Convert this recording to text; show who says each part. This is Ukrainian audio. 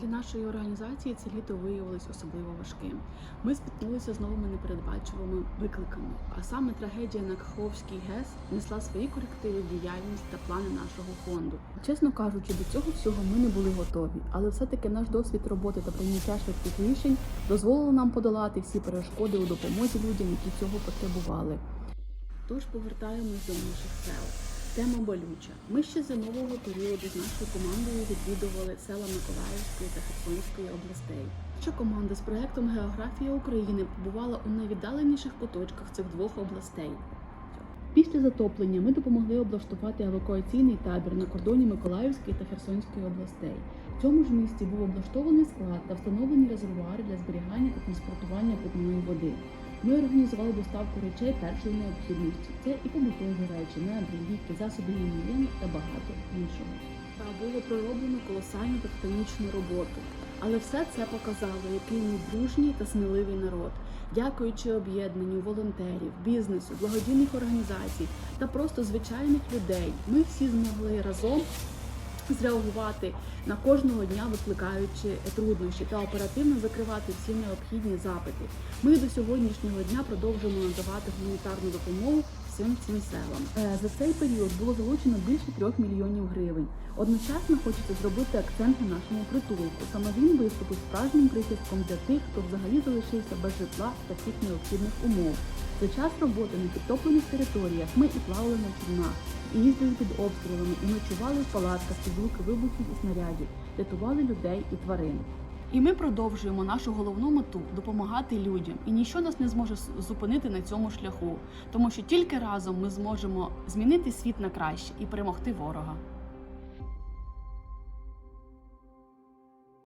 Speaker 1: Для нашої організації це літо виявилось особливо важким. Ми спіткнулися з новими непередбачуваними викликами. А саме трагедія на Каховський ГЕС несла свої корективи діяльність та плани нашого фонду. Чесно кажучи, до цього всього ми не були готові, але все-таки наш досвід роботи та прийняття швидких рішень дозволило нам подолати всі перешкоди у допомозі людям, які цього потребували. Тож повертаємось до наших сел. Тема болюча. Ми ще зимового періоду з нашою командою відвідували села Миколаївської та Херсонської областей. Наша команда з проектом Географія України побувала у найвіддаленіших куточках цих двох областей. Після затоплення ми допомогли облаштувати евакуаційний табір на кордоні Миколаївської та Херсонської областей. В цьому ж місті був облаштований склад та встановлені резервуари для зберігання та транспортування питної води. Ми організували доставку речей першої необхідності. Це і побутові речі, меблі, ліки, засоби гігієни та багато іншого. Та було пророблено колосальну тектонічну роботу. Але все це показало, який ми дружній та сміливий народ. Дякуючи об'єднанню волонтерів, бізнесу, благодійних організацій та просто звичайних людей, ми всі змогли разом зреагувати на кожного дня, викликаючи труднощі та оперативно закривати всі необхідні запити. Ми до сьогоднішнього дня продовжуємо надавати гуманітарну допомогу всім цим селам. За цей період було залучено більше трьох мільйонів гривень. Одночасно хочеться зробити акцент на нашому притулку. Саме він виступив справжнім прихистком для тих, хто взагалі залишився без житла та всіх необхідних умов. За час роботи на підтоплених територіях ми і плавали на човнах, і їздили під обстрілами, і ночували в палатках під звуки вибухів і снарядів, рятували людей і тварин. І ми продовжуємо нашу головну мету допомагати людям, і ніщо нас не зможе зупинити на цьому шляху, тому що тільки разом ми зможемо змінити світ на краще і перемогти ворога.